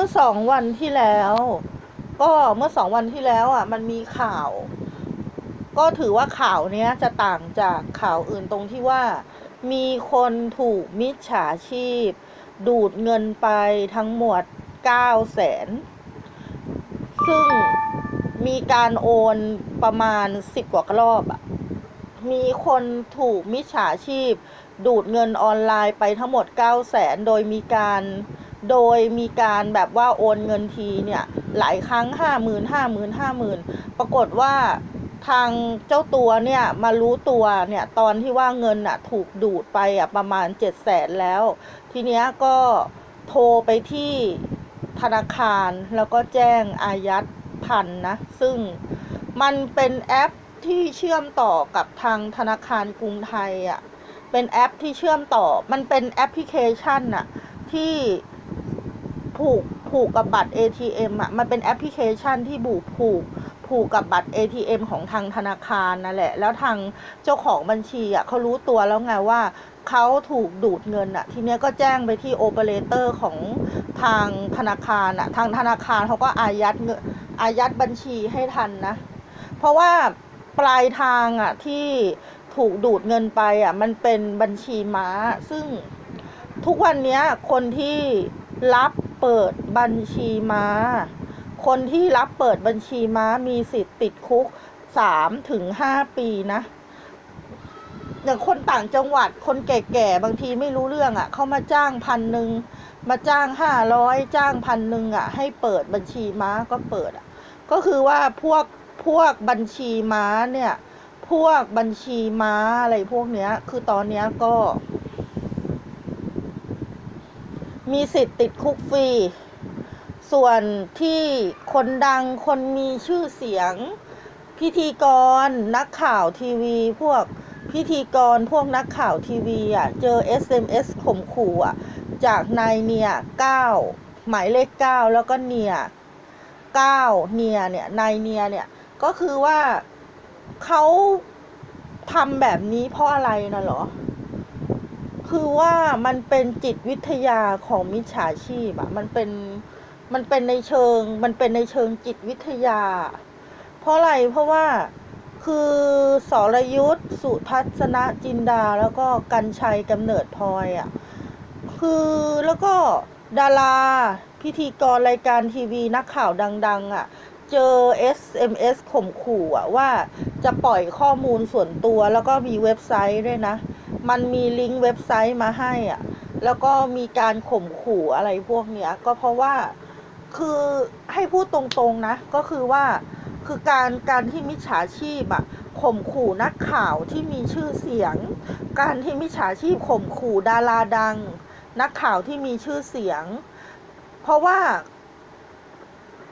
มื่อสองวันที่แล้ว ก็เมื่อสองวันที่แล้วอะ มันมีข่าว ก็ถือว่าข่าวเนี้ยจะต่างจากข่าวอื่นตรงที่ว่า มีคนถูกมิจฉาชีพ ดูดเงินไปทั้งหมด9 0 0แสนซึ่งมีการโอนประมาณ10กว่ารอบอะมีคนถูกมิจฉาชีพ ดูดเงินออนไลน์ไปทั้งหมด 9 0 0แสนโดยมีการ โดยมีการแบบว่าโอนเงินทีเนี่ยหลายครั้งห้าหมื่นห้าหมื่นห้าหมื่นปรากฏว่าทางเจ้าตัวเนี่ยมารู้ตัวเนี่ยตอนที่ว่าเงินอะถูกดูดไปอะประมาณเจ็ดแสนแล้ว ทีเนี้ยก็โทรไปที่ธนาคารแล้วก็แจ้งอายัดพันนะ ซึ่งมันเป็นแอปที่เชื่อมต่อกับทางธนาคารกรุงไทยอะเป็นแอปที่เชื่อมต่อมันเป็นแอปพลิเคชันน่ะที่ ผูกผูกกับบัตร ATM อะมันเป็นแอปพลิเคชันที่บูกผูกผูกกับบัตร ATM ของทางธนาคารนั่นแหละ แล้วทางเจ้าของบัญชีอะเขารู้ตัวแล้วไงว่าเขาถูกดูดเงินอะ ทีเนี้ยก็แจ้งไปที่โอเปอเรเตอร์ของทางธนาคารอะ ทางธนาคารเขาก็อายัดเงินอายัดบัญชีให้ทันนะ เพราะว่าปลายทางอะที่ถูกดูดเงินไปอะมันเป็นบัญชีม้า ซึ่งทุกวันเนี้ยคนที่รับ เปิดบัญชีม้า คนที่รับเปิดบัญชีม้ามีสิทธิ์ติดคุกสามถึงห้าปีนะอย่างคนต่างจังหวัดคนแก่ๆบางทีไม่รู้เรื่องอะ่ะเขามาจ้างพันหนึ่งมาจ้างห้าร้อยจ้างพันหนึ่งอะ ให้เปิดบัญชีม้าก็เปิดอะ ก็คือว่าพวกพวกบัญชีม้าเนี่ย พวกบัญชีม้าอะไรพวกเนี้ย คือตอนเนี้ยก็ มีสิทธิ์ติดคุกฟรี ส่วนที่คนดังคนมีชื่อเสียง พิธีกรนักข่าวทีวี พวกพิธีกรพวกนักข่าวทีวีอะ เจอ SMS ข่มขู่อะ จากนายเนียเก้าหมายเลขเก้าแล้วก็เนียเก้าเนียเนี่ยนายเนียเนี่ยก็คือว่าเขาทำแบบนี้เพราะอะไรนะหรอ คือว่ามันเป็นจิตวิทยาของมิจฉาชีพอะมันเป็นมันเป็นในเชิง มันเป็นในเชิงจิตวิทยา เพราะอะไรเพราะว่าคือสรยุทธสุทัศนจินดาแล้วก็กันชัยกำเนิดพลอยอะคือแล้วก็ดาราพิธีกรรายการทีวีนักข่าวดัง ๆอะเจอ SMS ข่มขู่อะว่าจะปล่อยข้อมูลส่วนตัวแล้วก็มีเว็บไซต์ด้วยนะ มันมีลิงก์เว็บไซต์มาให้อะ แล้วก็มีการข่มขู่อะไรพวกเนี้ย ก็เพราะว่าคือให้พูดตรงๆนะ ก็คือว่าคือการการที่มิจฉาชีพอะข่มขู่นักข่าวที่มีชื่อเสียง การที่มิจฉาชีพข่มขู่ดาราดัง นักข่าวที่มีชื่อเสียง เพราะว่า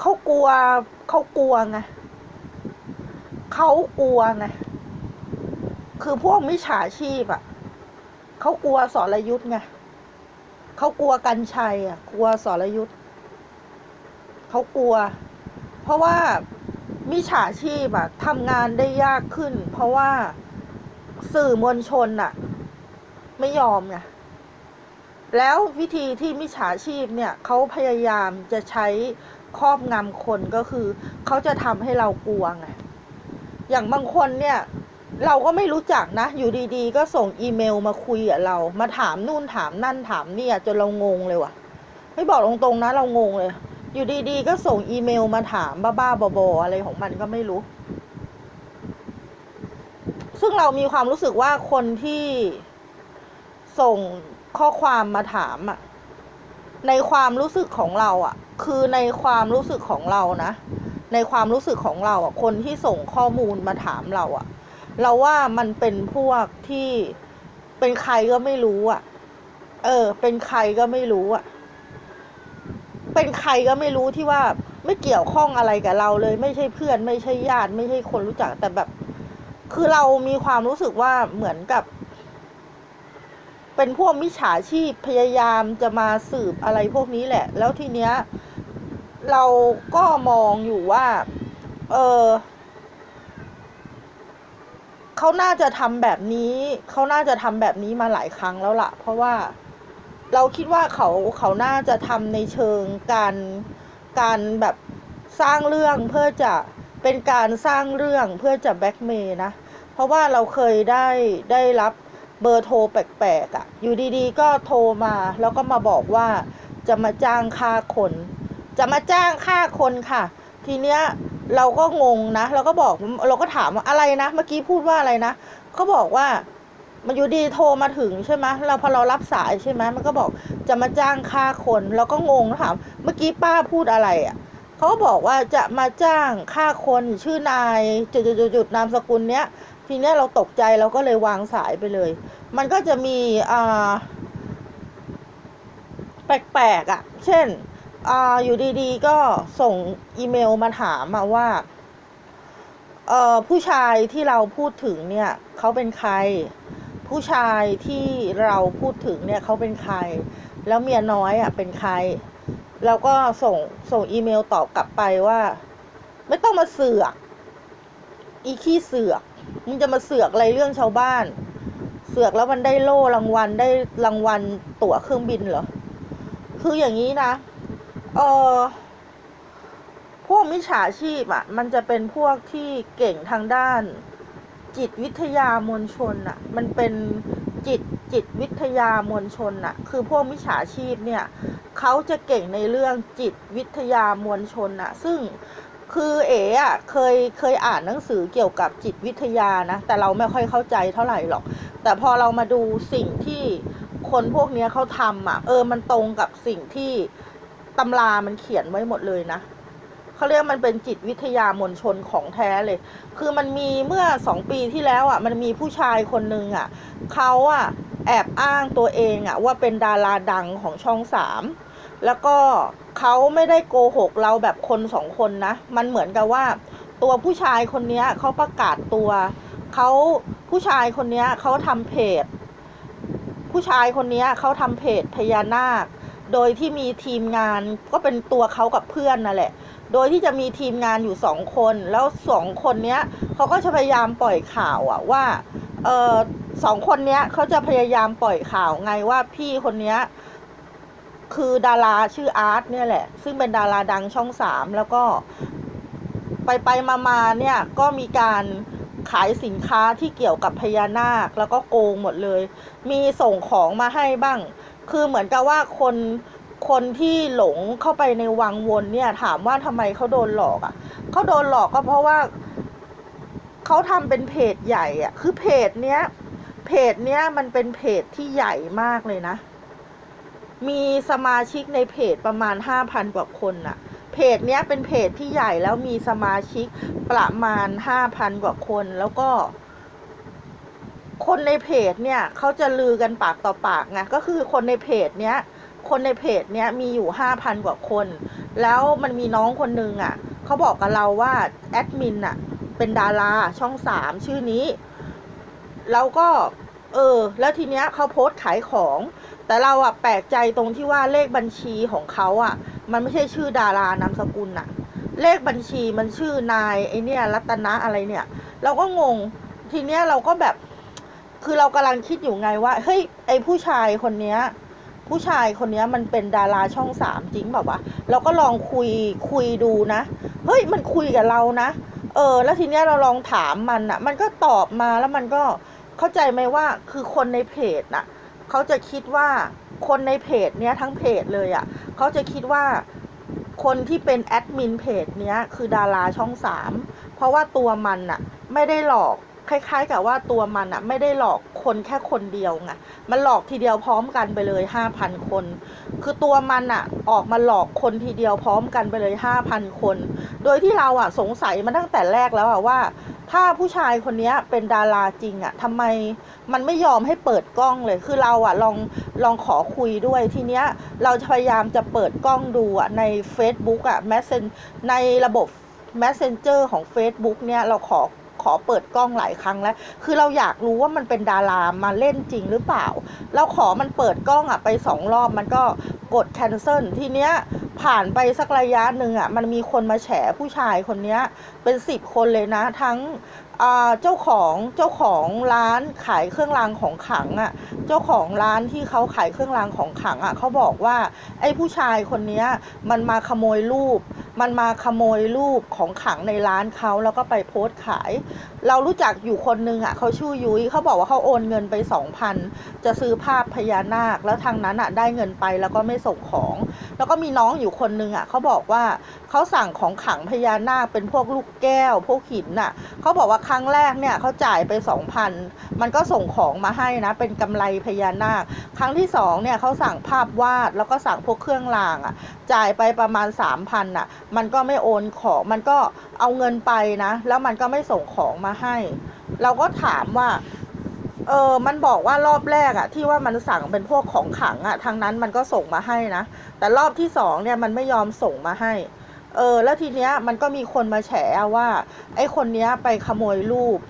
เขากลัวเขากลัวไงเขากลัวไงคือพวกมิจฉาชีพอะ เขากลัวสรยุทธ์ไงเขากลัวกันชัยอะ กลัวสรยุทธ์เขากลัว เพราะว่ามิจฉาชีพอะทำงานได้ยากขึ้น เพราะว่าสื่อมวลชนอะไม่ยอมไงแล้ววิธีที่มิจฉาชีพเนี่ยเขาพยายามจะใช้ครอบงำคนก็คือ เขาจะทำให้เรากลัวไงอย่างบางคนเนี่ย เราก็ไม่รู้จักนะ อยู่ดีๆ ก็ส่งอีเมลมาคุยกับเรา มาถามนู่นถามนั่นถามนี่จนเรางงเลยว่ะ ไม่บอกตรงๆนะ เรางงเลย อยู่ดีๆ ก็ส่งอีเมลมาถามบ้าๆบอๆอะไรของมันก็ไม่รู้ ซึ่งเรามีความรู้สึกว่าคนที่ส่งข้อความมาถามอะในความรู้สึกของเราอะคือในความรู้สึกของเรานะ ในความรู้สึกของเราอะคนที่ส่งข้อมูลมาถามเราอะ เราว่ามันเป็นพวกที่เป็นใครก็ไม่รู้อะเออ เป็นใครก็ไม่รู้อะเป็นใครก็ไม่รู้ที่ว่าไม่เกี่ยวข้องอะไรกับเราเลย ไม่ใช่เพื่อน ไม่ใช่ญาติ ไม่ใช่คนรู้จักแต่แบบ คือเรามีความรู้สึกว่าเหมือนกับ เป็นพวกมิจฉาชีพพยายามจะมาสืบอะไรพวกนี้แหละ แล้วทีเนี้ย เราก็มองอยู่ว่า เออ เขาน่าจะทำแบบนี้ เขาน่าจะทำแบบนี้มาหลายครั้งแล้วล่ะ เพราะว่าเราคิดว่าเขาเขาน่าจะทำในเชิงการการแบบสร้างเรื่องเพื่อจะเป็นการสร้างเรื่องเพื่อจะแบ็กเมย์นะ เพราะว่าเราเคยได้ได้รับเบอร์โทรแปลกๆอะ่ะ อยู่ดีๆ ก็โทรมา แล้วก็มาบอกว่าจะมาจ้างค่าคน จะมาจ้างค่าคนค่ะ ทีเนี้ย เราก็งงนะ เราก็บอกเราก็ถามว่าอะไรนะ เมื่อกี้พูดว่าอะไรนะเขาบอกว่ามันอยู่ดีโทรมาถึงใช่ไหมเราพอเรารับสายใช่ไหมมันก็บอกจะมาจ้างค่าคนเราก็งงนะถามเมื่อกี้ป้าพูดอะไรอะเขาก็บอกว่าจะมาจ้างค่าคนชื่อนายจุดๆๆนามสกุลเนี้ยทีเนี้ยเราตกใจเราก็เลยวางสายไปเลย มันก็จะมีอ่าแปลกๆอะ เช่น อ่าอยู่ดีๆ ก็ส่งอีเมลมาถามมาว่าเอ่อผู้ชายที่เราพูดถึงเนี่ยเขาเป็นใคร ผู้ชายที่เราพูดถึงเนี่ยเขาเป็นใคร แล้วเมียน้อยอะเป็นใคร แล้วก็ส่งส่งอีเมลตอบกลับไปว่า ไม่ต้องมาเสือกอีขี้เสือกมึงจะมาเสือกอะไรเรื่องชาวบ้าน เสือกแล้วมันได้โล่รางวัลได้รางวัลตั๋วเครื่องบินเหรอ คืออย่างนี้นะ เออพวกมิจฉาชีพอะ มันจะเป็นพวกที่เก่งทางด้าน จิตวิทยามวลชนอะ มันเป็นจิตจิตวิทยามวลชนอะ คือพวกมิจฉาชีพเนี่ยเขาจะเก่งในเรื่องจิตวิทยามวลชนอะ ซึ่งคือเอ๋อะเคยเคยอ่านหนังสือเกี่ยวกับจิตวิทยานะ แต่เราไม่ค่อยเข้าใจเท่าไหร่หรอก แต่พอเรามาดูสิ่งที่คนพวกนี้เขาทำอะ เออมันตรงกับสิ่งที่ ตำรามันเขียนไว้หมดเลยนะเขาเรียกมันเป็นจิตวิทยามวลชนของแท้เลย คือมันมีเมื่อสองปีที่แล้วอะ มันมีผู้ชายคนหนึ่งอะเขาอะแอบอ้างตัวเองอะว่าเป็นดาราดังของช่องสามแล้วก็เขาไม่ได้โกหกเราแบบคนสองคนนะ มันเหมือนกับว่า ตัวผู้ชายคนนี้เขาประกาศตัวเขาผู้ชายคนนี้เขาทำเพจ ผู้ชายคนนี้เขาทำเพจพญานาค โดยที่มีทีมงานก็เป็นตัวเขากับเพื่อนนั่นแหละ โดยที่จะมีทีมงานอยู่สองคน แล้วสองคนเนี้ยเขาก็จะพยายามปล่อยข่าวอะว่าเออสองคนเนี้ยเขาจะพยายามปล่อยข่าวไงว่าพี่คนเนี้ยคือดาราชื่ออาร์ตเนี่ยแหละ ซึ่งเป็นดาราดังช่องสามแล้วก็ไปไปมามาเนี่ยก็มีการขายสินค้าที่เกี่ยวกับพญานาคแล้วก็โกงหมดเลย มีส่งของมาให้บ้าง คือเหมือนกับว่าคนคนที่หลงเข้าไปในวังวนเนี่ยถามว่าทำไมเขาโดนหลอกอะ่ะเขาโดนหลอกก็เพราะว่าเขาทำเป็นเพจใหญ่อะ่ะ คือเพจเนี้ย เพจเนี้ยมันเป็นเพจที่ใหญ่มากเลยนะ มีสมาชิกในเพจประมาณห้าพันกว่าคนน่ะ เพจเนี้ยเป็นเพจที่ใหญ่แล้วมีสมาชิกประมาณห้าพันกว่าคนแล้วก็ คนในเพจเนี่ยเขาจะลือกันปากต่อปากไงก็คือคนในเพจเนี้ยคนในเพจเนี้ยมีอยู่ห้าพันกว่าคน แล้วมันมีน้องคนนึงอะเขาบอกกับเราว่าแอดมินอะเป็นดาราช่องสามชื่อนี้ แล้วก็ เออ แล้วทีเนี้ยเขาโพสต์ขายของ แต่เราอะแปลกใจตรงที่ว่าเลขบัญชีของเขาอะ มันไม่ใช่ชื่อดารานามสกุลอะ เลขบัญชีมันชื่อนายไอเนี่ยรัตนะอะไรเนี่ย เราก็งงทีเนี้ยเราก็แบบ คือเรากำลังคิดอยู่ไงว่า เฮ้ย ไอผู้ชายคนเนี้ย ผู้ชายคนเนี้ยมันเป็นดาราช่องสามจริงแบบว่าเราก็ลองคุยคุยดูนะ เฮ้ย มันคุยกับเรานะ เออ แล้วทีเนี้ยเราลองถามมันอะมันก็ตอบมาแล้วมันก็เข้าใจไหมว่า คือคนในเพจน่ะเขาจะคิดว่าคนในเพจเนี้ยทั้งเพจเลยอะ่ะเขาจะคิดว่าคนที่เป็นแอดมินเพจเนี้ยคือดาราช่องสามเพราะว่าตัวมันอะไม่ได้หลอก คล้าย ๆ กับว่าตัวมันอะไม่ได้หลอกคนแค่คนเดียวไงมันหลอกทีเดียวพร้อมกันไปเลยห้าพันคน คือตัวมันอะออกมาหลอกคนทีเดียวพร้อมกันไปเลยห้าพันคน โดยที่เราอะสงสัยมาตั้งแต่แรกแล้วอะว่า ถ้าผู้ชายคนนี้เป็นดาราจริงอะทำไมมันไม่ยอมให้เปิดกล้องเลย คือเราอะลองลองขอคุยด้วยทีเนี้ยเราพยายามจะเปิดกล้องดูอะใน Facebook อะ Messen ในระบบ Messenger ของ Facebook เนี่ยเราขอ อเปิดกล้องหลายครั้งแล้ว คือเราอยากรู้ว่ามันเป็นดารามาเล่นจริงหรือเปล่า เราขอมันเปิดกล้องอะไปสองรอบมันก็กดแคนเซิลทีเนี้ยผ่านไปสักระยะหนึ่งอะมันมีคนมาแฉผู้ชายคนเนี้ยเป็นสิบคนเลยนะทั้ง เจ้าของเจ้าของร้านขายเครื่องรางของขลังอะเจ้าของร้านที่เขาขายเครื่องรางของขลังอะเขาบอกว่าไอ้ผู้ชายคนนี้มันมาขโมยรูป มันมาขโมยรูปของขลังในร้านเขาแล้วก็ไปโพสต์ขาย เรารู้จักอยู่คนนึงอะเขาชื่อยุ้ยเขาบอกว่าเขาโอนเงินไปสองพันจะซื้อภาพพญานาค แล้วทางนั้นอะได้เงินไปแล้วก็ไม่ส่งของ แล้วก็มีน้องอยู่คนนึงอะเขาบอกว่า เขาสั่งของขังพญานาคเป็นพวกลูกแก้ว พวกหินน่ะเขาบอกว่าครั้งแรกเนี่ยเขาจ่ายไปสองพันมันก็ส่งของมาให้นะ เป็นกำไรพญานาค ครั้งที่สองเนี่ยเขาสั่งภาพวาดแล้วก็สั่งพวกเครื่องรางอะ จ่ายไปประมาณสามพันอะ มันก็ไม่โอนของมันก็เอาเงินไปนะ แล้วมันก็ไม่ส่งของมาให้ เราก็ถามว่าเออ มันบอกว่ารอบแรกอะที่ว่ามันสั่งเป็นพวกของขังอะทางนั้นมันก็ส่งมาให้นะ แต่รอบที่สองเนี่ยมันไม่ยอมส่งมาให้ เออแล้วทีเนี้ยมันก็มีคนมาแฉว่า ไอ้คนเนี้ยไปขโมยรูป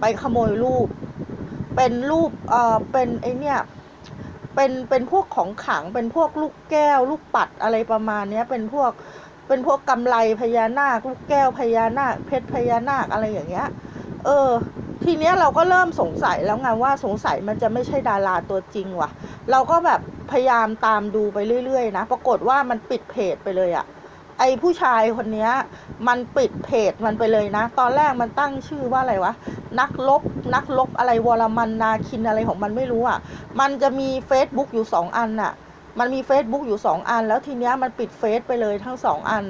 ไปขโมยรูป เป็นรูปเออเป็นไอเนี่ยเป็นเป็นพวกของขังเป็นพวกลูกแก้ว ลูกปัดอะไรประมาณเนี้ยเป็นพวกเป็นพวกกำไรพญานาคลูกแก้วพญานาคเพชรพญานาคอะไรอย่างเงี้ย เออ ทีเนี้ยเราก็เริ่มสงสัยแล้วไงว่าสงสัยมันจะไม่ใช่ดาราตัวจริงว่ะ เราก็แบบพยายามตามดูไปเรื่อยๆนะ ปรากฏว่ามันปิดเพจไปเลยอะ ไอผู้ชายคนนี้มันปิดเพจมันไปเลยนะ ตอนแรกมันตั้งชื่อว่าอะไรวะ นักลบ นักลบอะไรวรมันนาคินอะไรของมันไม่รู้อะมันจะมี Facebook อยู่สองอันน่ะ มันมี Facebook อยู่สองอัน แล้วทีเนี้ยมันปิดเฟซไปเลยทั้งสองอัน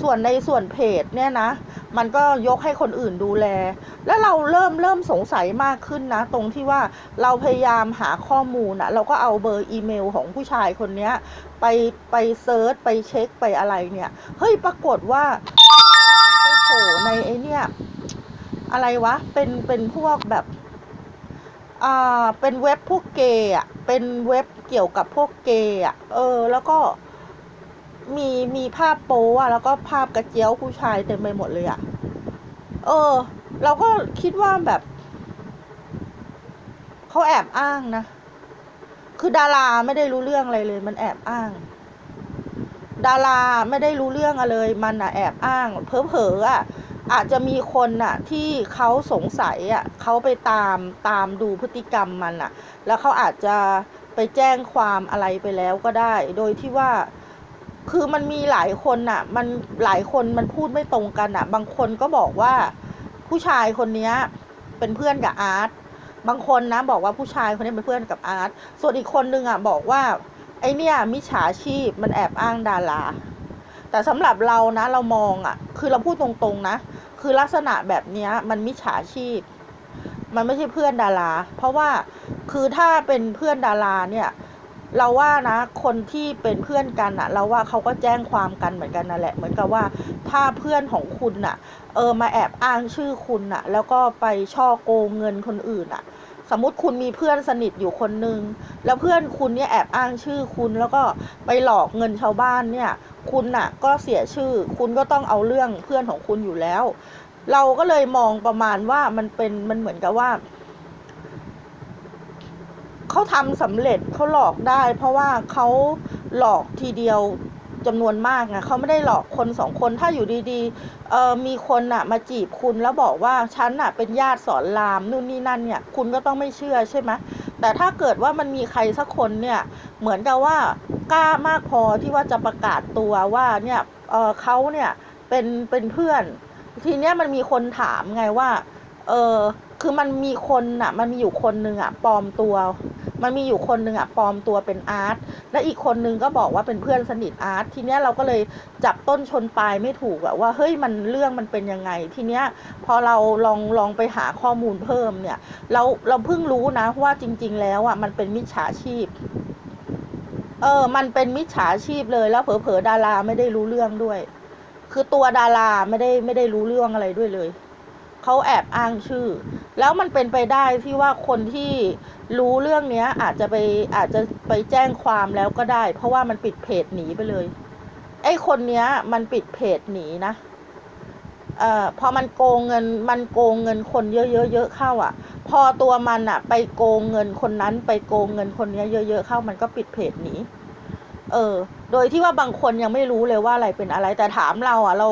ส่วนในส่วนเพจเนี่ยนะ มันก็ยกให้คนอื่นดูแล แล้วเราเริ่มเริ่มสงสัยมากขึ้นนะ ตรงที่ว่าเราพยายามหาข้อมูลอะเราก็เอาเบอร์อีเมลของผู้ชายคนเนี้ย ไปไปเซิร์ชไปเช็คไปอะไรเนี่ย เฮ้ยปรากฏว่ามันไปโผล่ในไอเนี่ยอะไรวะ เป็นเป็นพวกแบบ อ่าเป็นเว็บพวกเกย์อะเป็นเว็บเกี่ยวกับพวกเกย์อะเออ แล้วก็มีมีภาพโป๊อะแล้วก็ภาพกระเจียวผู้ชายเต็มไปหมดเลยอะเออ เราก็คิดว่าแบบเขาแอบอ้างนะ คือดาราไม่ได้รู้เรื่องอะไรเลย มันแอบอ้าง ดาราไม่ได้รู้เรื่องอะไรเลย มันอะแอบอ้าง เผลอๆอะ อาจจะมีคนน่ะที่เขาสงสัยอะเขาไปตามตามดูพฤติกรรมมันอะ แล้วเขาอาจจะไปแจ้งความอะไรไปแล้วก็ได้ โดยที่ว่าคือมันมีหลายคนน่ะ มันหลายคนมันพูดไม่ตรงกันอะ บางคนก็บอกว่าผู้ชายคนเนี้ยเป็นเพื่อนกับอาร์ตบางคนนะบอกว่าผู้ชายคนนี้เป็นเพื่อนกับอาร์ตส่วนอีกคนนึงอะบอกว่าไอเนี่ยมิจฉาชีพมันแอบอ้างดาราแต่สำหรับเรานะเรามองอะ คือเราพูดตรงๆนะ คือลักษณะแบบนี้มันมิจฉาชีพ มันไม่ใช่เพื่อนดารา เพราะว่าคือถ้าเป็นเพื่อนดาราเนี่ย เราว่านะคนที่เป็นเพื่อนกันอะเราว่าเขาก็แจ้งความกันเหมือนกันนั่นแหละเหมือนกับว่าถ้าเพื่อนของคุณอะเออมาแอบอ้างชื่อคุณอะแล้วก็ไปช่อโกงเงินคนอื่นอะสมมติคุณมีเพื่อนสนิทอยู่คนนึง แล้วเพื่อนคุณเนี่ยแอบอ้างชื่อคุณแล้วก็ไปหลอกเงินชาวบ้านเนี่ย คุณน่ะ ก็เสียชื่อ คุณก็ต้องเอาเรื่องเพื่อนของคุณอยู่แล้ว เราก็เลยมองประมาณว่ามันเป็นมันเหมือนกับว่าเขาทำสำเร็จเขาหลอกได้ เพราะว่าเขาหลอกทีเดียวจำนวนมากไงเขาไม่ได้หลอกคนสองคนถ้าอยู่ดีๆเออมีคนน่ะ มาจีบคุณแล้วบอกว่าฉันน่ะเป็นญาติสอนรามนู่นนี่นั่นเนี่ย คุณก็ต้องไม่เชื่อใช่ไหม แต่ถ้าเกิดว่ามันมีใครสักคนเนี่ยเหมือนกับว่ากล้ามากพอที่ว่าจะประกาศตัวว่าเนี่ยเออเขาเนี่ยเป็นเป็นเพื่อน ทีเนี้ยมันมีคนถามไงว่าเออคือมันมีคนอะมันมีอยู่คนหนึ่งอะปลอมตัว มันมีอยู่คนหนึ่งอะปลอมตัวเป็นอาร์ตและอีกคนนึงก็บอกว่าเป็นเพื่อนสนิทอาร์ตทีเนี้ยเราก็เลยจับต้นชนปลายไม่ถูกอะว่าเฮ้ยมันเรื่องมันเป็นยังไง ทีเนี้ยพอเราลองลองไปหาข้อมูลเพิ่มเนี่ยเราเราเพิ่งรู้นะว่าจริง ๆ แล้วอะมันเป็นมิจฉาชีพเออ มันเป็นมิจฉาชีพเลยแล้วเผลอๆดาราไม่ได้รู้เรื่องด้วย คือตัวดาราไม่ได้ไม่ได้รู้เรื่องอะไรด้วยเลย เขาแอบอ้างชื่อ แล้วมันเป็นไปได้ที่ว่าคนที่รู้เรื่องเนี้ย อาจจะไปอาจจะไปแจ้งความแล้วก็ได้ เพราะว่ามันปิดเพจหนีไปเลย ไอ้คนเนี้ย มันปิดเพจหนีนะเอ่อพอมันโกงเงิน มันโกงเงินคนเยอะๆเยอะเข้าอะ พอตัวมันอะ ไปโกงเงินคนนั้น ไปโกงเงินคนนี้ยเยอะๆเข้า มันก็ปิดเพจหนี เออ โดยที่ว่าบางคนยังไม่รู้เลยว่าอะไรเป็นอะไร แต่ถามเราอะ เรา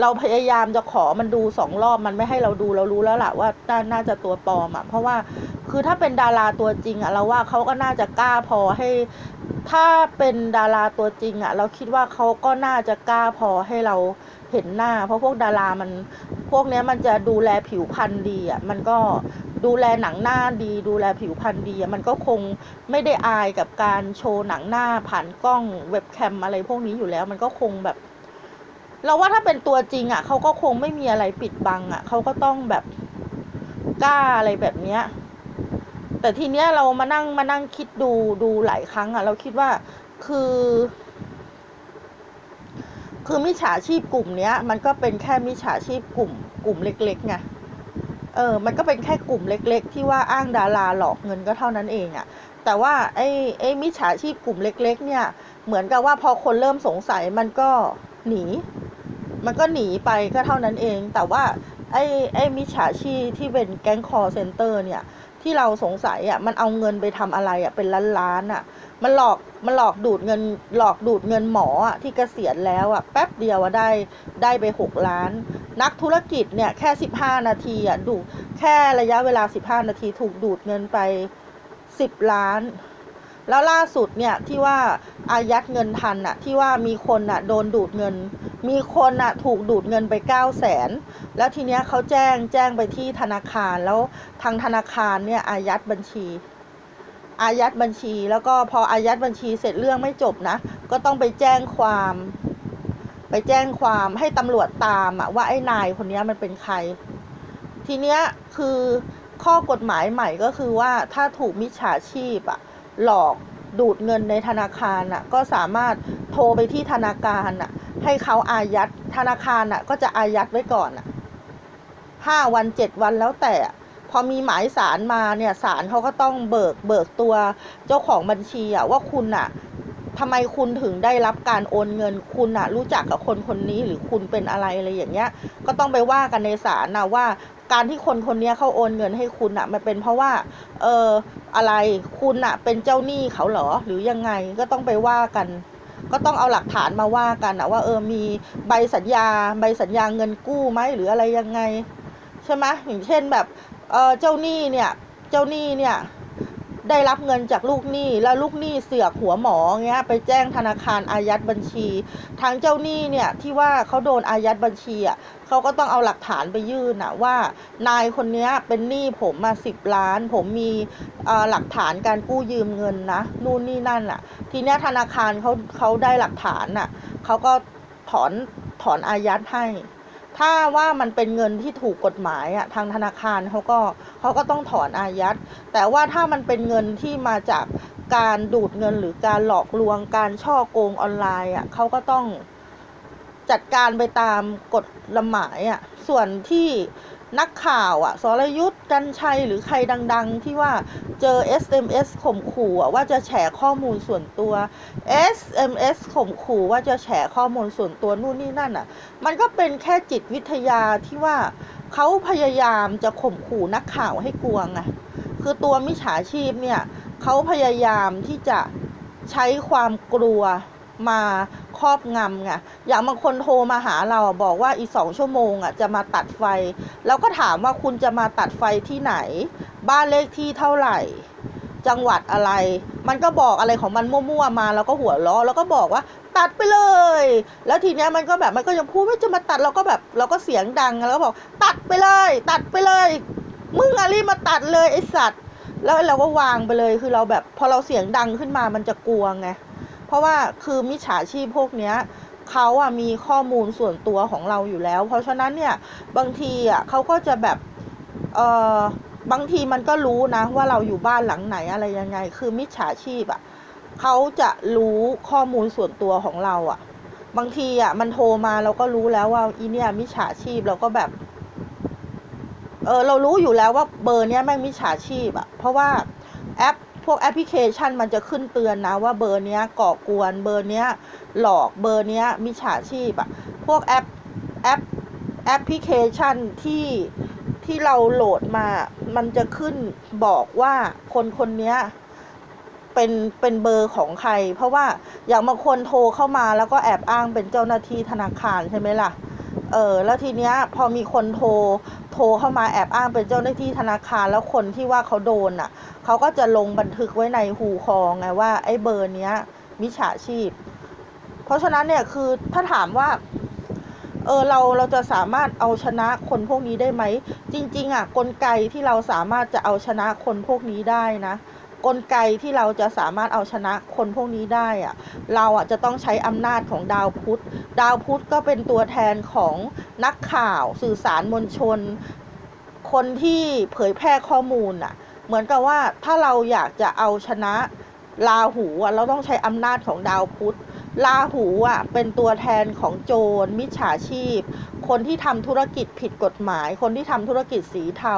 เราพยายามจะขอมันดูสองรอบมันไม่ให้เราดูเรารู้แล้วล่ะว่าน่าน่าจะตัวปลอมอะเพราะว่าคือถ้าเป็นดาราตัวจริงอะเราว่าเขาก็น่าจะกล้าพอให้ ถ้าเป็นดาราตัวจริงอะ เราคิดว่าเขาก็น่าจะกล้าพอให้เราเห็นหน้า เพราะพวกดารามันพวกเนี้ยมันจะดูแลผิวพรรณดีอะมันก็ ดูแลหนังหน้าดี ดูแลผิวพรรณดีมันก็คงไม่ได้อายกับการโชว์หนังหน้าผ่านกล้องเว็บแคมอะไรพวกนี้อยู่แล้ว มันก็คงแบบ เราว่าถ้าเป็นตัวจริงอะเขาก็คงไม่มีอะไรปิดบังอะเขาก็ต้องแบบกล้าอะไรแบบเนี้ยแต่ทีเนี้ยเรามานั่งมานั่งคิดดูดูหลายครั้งอะ เราคิดว่าคือ คือมิจฉาชีพกลุ่มเนี้ย มันก็เป็นแค่มิจฉาชีพกลุ่ม กลุ่มเล็กๆไง เออมันก็เป็นแค่กลุ่มเล็ก ๆ ที่ว่าอ้างดาราหลอกเงินก็เท่านั้นเองอะ่ะแต่ว่าไอ้ไอ้มิจฉาชีพกลุ่มเล็ก ๆ เนี่ย เหมือนกับว่าพอคนเริ่มสงสัยมันก็หนี มันก็หนีไปก็เท่านั้นเอง แต่ว่าไอ้ไอ้มิจฉาชีพที่เป็นแก๊งคอเซ็นเตอร์เนี่ยที่เราสงสัยอะมันเอาเงินไปทำอะไรอะเป็นล้านๆอะ มันหลอก มันหลอกดูดเงินหลอกดูดเงินหมออะที่เกษียณแล้วอะแป๊บเดียวอะได้ได้ไปหกล้าน นักธุรกิจเนี่ยแค่สิบห้านาทีอะดูแค่ระยะเวลาสิบห้านาทีถูกดูดเงินไปสิบล้าน แล้วล่าสุดเนี่ยที่ว่าอายัดเงินทันอะที่ว่ามีคนอะโดนดูดเงิน มีคนอะถูกดูดเงินไปเก้าแสนแล้วทีเนี้ยเขาแจ้งแจ้งไปที่ธนาคารแล้วทางธนาคารเนี่ยอายัดบัญชี อายัดบัญชี แล้วก็พออายัดบัญชีเสร็จเรื่องไม่จบนะ ก็ต้องไปแจ้งความ ไปแจ้งความให้ตำรวจตามอะว่าไอ้นายคนนี้มันเป็นใคร ทีเนี้ยคือข้อกฎหมายใหม่ก็คือว่าถ้าถูกมิจฉาชีพอะหลอกดูดเงินในธนาคารอะก็สามารถโทรไปที่ธนาคารอะให้เขาอายัดธนาคารอะก็จะอายัดไว้ก่อนอะห้าวันเจ็ดวันแล้วแต่ อะพอมีหมายสารมาเนี่ยศาลเขาก็ต้องเบิกเบิกตัวเจ้าของบัญชีอะว่าคุณอะทำไมคุณถึงได้รับการโอนเงินคุณอะรู้จักกับคนคนนี้หรือคุณเป็นอะไรอะไรอย่างเงี้ย ก็ต้องไปว่ากันในศาลนะว่า การที่คนคนนี้เขาโอนเงินให้คุณอะมันเป็นเพราะว่า เอออะไรคุณอะเป็นเจ้าหนี้เขาเหรอหรือยังไงก็ต้องไปว่ากันก็ต้องเอาหลักฐานมาว่ากันอะว่าเออมีใบสัญญา ใบสัญญาเงินกู้ไหมหรืออะไรยังไง ใช่ไหมอย่างเช่นแบบ เออเจ้าหนี้เนี่ยเจ้าหนี้เนี่ยได้รับเงินจากลูกหนี้แล้วลูกหนี้เสือกหัวหมอเงี้ยไปแจ้งธนาคารอายัดบัญชี ทางเจ้าหนี้เนี่ยที่ว่าเขาโดนอายัดบัญชีอะเขาก็ต้องเอาหลักฐานไปยื่นอะว่านายคนนี้เป็นหนี้ผมมาสิบล้าน ผมมีเออหลักฐานการกู้ยืมเงินนะนู่นนี่นั่นอะ ทีเนี้ยธนาคารเขาเขาได้หลักฐานอะเขาก็ถอนถอนอายัดให้ ถ้าว่ามันเป็นเงินที่ถูกกฎหมายอะทางธนาคารเขาก็เขาก็ต้องถอนอายัด แต่ว่าถ้ามันเป็นเงินที่มาจากการดูดเงินหรือการหลอกลวงการช่อโกงออนไลน์อะเขาก็ต้องจัดการไปตามกฎละหมายอะส่วนที่ นักข่าวอะสรยุทธ์กันชัยหรือใครดัง ๆ ที่ว่าเจอ SMS ข่มขู่ว่าจะแฉข้อมูลส่วนตัว SMS ข่มขู่ว่าจะแฉข้อมูลส่วนตัวนู่นนี่นั่นอะมันก็เป็นแค่จิตวิทยาที่ว่าเขาพยายามจะข่มขู่นักข่าวให้กลัวไงคือตัวมิจฉาชีพเนี่ยเขาพยายามที่จะใช้ความกลัว มาครอบงำไงอย่างบางคนโทรมาหาเราบอกว่าอีกสองชั่วโมงอะจะมาตัดไฟ แล้วก็ถามว่าคุณจะมาตัดไฟที่ไหน บ้านเลขที่เท่าไหร่ จังหวัดอะไร มันก็บอกอะไรของมันมั่วๆมาแล้วก็หัวเราะแล้วก็บอกว่าตัดไปเลย แล้วทีเนี้ยมันก็แบบมันก็ยังพูดว่าจะมาตัดเราก็แบบเราก็เสียงดังแล้วก็บอกตัดไปเลย ตัดไปเลย มึงอะรีบมาตัดเลยไอสัตว์ แล้วเราก็วางไปเลยคือเราแบบพอเราเสียงดังขึ้นมามันจะกลัวไง ราะว่าคือมิจฉาชีพพวกเนี้ยเขาอะมีข้อมูลส่วนตัวของเราอยู่แล้ว เพราะฉะนั้นเนี่ยบางทีอะเขาก็จะแบบเออบางทีมันก็รู้นะว่าเราอยู่บ้านหลังไหนอะไรยังไง คือมิจฉาชีพอะเขาจะรู้ข้อมูลส่วนตัวของเราอะบางทีอะมันโทรมาเราก็รู้แล้วว่าอีเนี่ยมิจฉาชีพเราก็แบบเออเรารู้อยู่แล้วว่าเบอร์เนี้ยแม่งมิจฉาชีพอะเพราะว่าแอป พวกแอปพลิเคชันมันจะขึ้นเตือนนะว่าเบอร์เนี้ยก่อกวนเบอร์เนี้ยหลอกเบอร์เนี้ยมิจฉาชีพอะพวกแอปแอปแอปพลิเคชันที่ที่เราโหลดมา มันจะขึ้นบอกว่าคนคนเนี้ยเป็นเป็นเบอร์ของใคร เพราะว่าอย่างบางคนโทรเข้ามาแล้วก็แอบอ้างเป็นเจ้าหน้าที่ธนาคารใช่ไหมล่ะ เออแล้วทีเนี้ยพอมีคนโทรโทรเข้ามาแอบอ้างเป็นเจ้าหน้าที่ธนาคารแล้วคนที่ว่าเขาโดนอะเขาก็จะลงบันทึกไว้ในหูคอไงว่าไอ้เบอร์เนี้ยมิจฉาชีพ เพราะฉะนั้นเนี่ยคือถ้าถามว่าเออเราเราจะสามารถเอาชนะคนพวกนี้ได้ไหม จริง ๆ อะ กลไกที่เราสามารถจะเอาชนะคนพวกนี้ได้นะ กลไกที่เราจะสามารถเอาชนะคนพวกนี้ได้อะเราอะจะต้องใช้อำนาจของดาวพุธ ดาวพุธก็เป็นตัวแทนของนักข่าวสื่อสารมวลชน คนที่เผยแพร่ข้อมูลอะ เหมือนกับว่าถ้าเราอยากจะเอาชนะลาหูอะเราต้องใช้อำนาจของดาวพุธลาหูอะเป็นตัวแทนของโจรมิจฉาชีพ คนที่ทำธุรกิจผิดกฎหมาย คนที่ทำธุรกิจสีเทา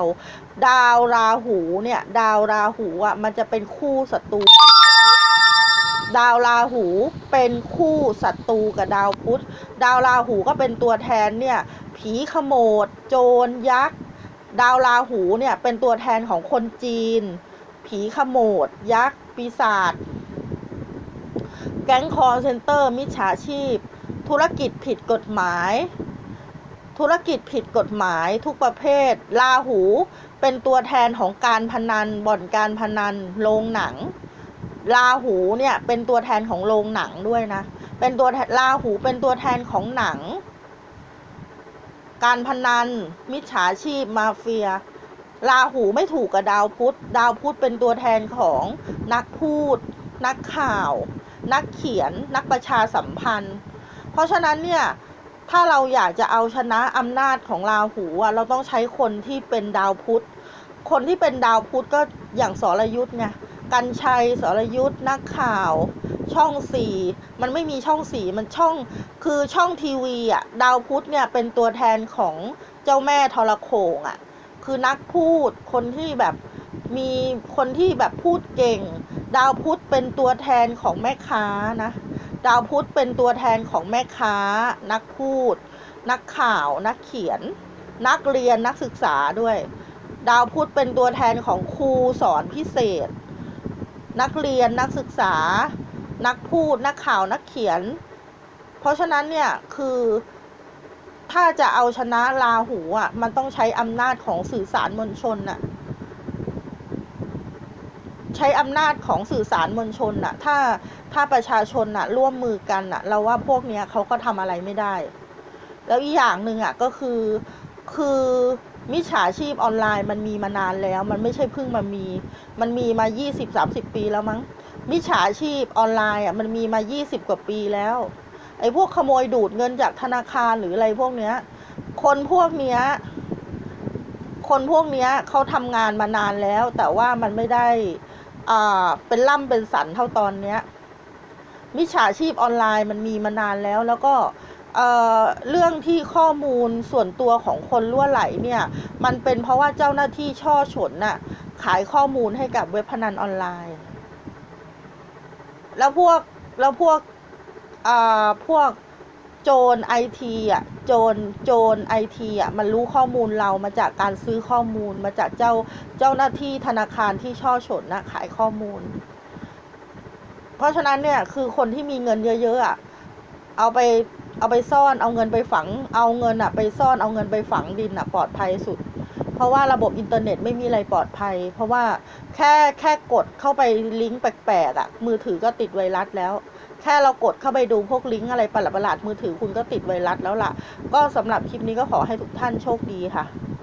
ดาวราหูเนี่ย ดาวราหูอะมันจะเป็นคู่ศัตรูดาวราหูเป็นคู่ศัตรูกับดาวพุธ ดาวราหูก็เป็นตัวแทนเนี่ยผีขโมด โจรยักษ์ ดาวราหูเนี่ยเป็นตัวแทนของคนจีน ผีขโมด ยักษ์ ปีศาจ แก๊งคอร์เซนเตอร์ มิจฉาชีพ ธุรกิจผิดกฎหมาย ธุรกิจผิดกฎหมายทุกประเภท ลาหูเป็นตัวแทนของการพนัน บ่อนการพนัน โรงหนัง ลาหูเนี่ยเป็นตัวแทนของโรงหนังด้วยนะ เป็นตัวลาหูเป็นตัวแทนของหนัง การพนัน มิจฉาชีพ มาเฟีย ลาหูไม่ถูกกับดาวพุธ ดาวพุธเป็นตัวแทนของนักพูด นักข่าว นักเขียน นักประชาสัมพันธ์ เพราะฉะนั้นเนี่ย ถ้าเราอยากจะเอาชนะอำนาจของราหูอะเราต้องใช้คนที่เป็นดาวพุธ คนที่เป็นดาวพุธก็อย่างสรยุทธ์ไงกันชัยสรยุทธ์นักข่าว ช่องสี่มันไม่มีช่องสี่มันช่องคือช่องทีวีอะดาวพุธเนี่ยเป็นตัวแทนของเจ้าแม่ทรโขงอะคือนักพูดคนที่แบบมีคนที่แบบพูดเก่ง ดาวพุธเป็นตัวแทนของแม่ค้านะ ดาวพุธเป็นตัวแทนของแม่ค้า นักพูด นักข่าว นักเขียน นักเรียนนักศึกษาด้วย ดาวพุธเป็นตัวแทนของครูสอนพิเศษ นักเรียนนักศึกษา นักพูด นักข่าวนักเขียน เพราะฉะนั้นเนี่ยคือถ้าจะเอาชนะราหูอะมันต้องใช้อำนาจของสื่อสารมวลชนน่ะ ใช้อำนาจของสื่อสารมวลชนน่ะ ถ้าถ้าประชาชนน่ะ ร่วมมือกันน่ะ เราว่าพวกเนี้ยเขาก็ทำอะไรไม่ได้ แล้วอีกอย่างหนึ่งอะก็คือคือมิจฉาชีพออนไลน์มันมีมานานแล้ว มันไม่ใช่เพิ่งมามี มันมีมา 20-30 ปีแล้วมั้งมิจฉาชีพออนไลน์อะมันมีมา 20 กว่าปีแล้วไอ้พวกขโมยดูดเงินจากธนาคารหรืออะไรพวกเนี้ย คนพวกเนี้ย คนพวกเนี้ยเขาทำงานมานานแล้ว แต่ว่ามันไม่ได้ เป็นล่ำเป็นสันเท่าตอนเนี้ยมิจฉาชีพออนไลน์มันมีมานานแล้วแล้วก็เรื่องที่ข้อมูลส่วนตัวของคนล่วไหลเนี่ย มันเป็นเพราะว่าเจ้าหน้าที่ช่อฉนน่ะขายข้อมูลให้กับเว็บพนันออนไลน์ แล้วพวกแล้วพวกอ่าพวก โจรไอทีอะโจรโจรไอทีอะมันรู้ข้อมูลเรามาจากการซื้อข้อมูลมาจากเจ้าเจ้าหน้าที่ธนาคารที่ช่อฉนนะขายข้อมูล เพราะฉะนั้นเนี่ยคือคนที่มีเงินเยอะๆอะเอาไปเอาไปซ่อนเอาเงินไปฝัง เอาเงินอะไปซ่อนเอาเงินไปฝังดินอะปลอดภัยสุด เพราะว่าระบบอินเทอร์เน็ตไม่มีอะไรปลอดภัย เพราะว่าแค่แค่กดเข้าไปลิงก์แปลกๆอะมือถือก็ติดไวรัสแล้ว แค่เรากดเข้าไปดูพวกลิงก์อะไรประหลาดๆมือถือคุณก็ติดไวรัสแล้วล่ะ ก็สำหรับคลิปนี้ก็ขอให้ทุกท่านโชคดีค่ะ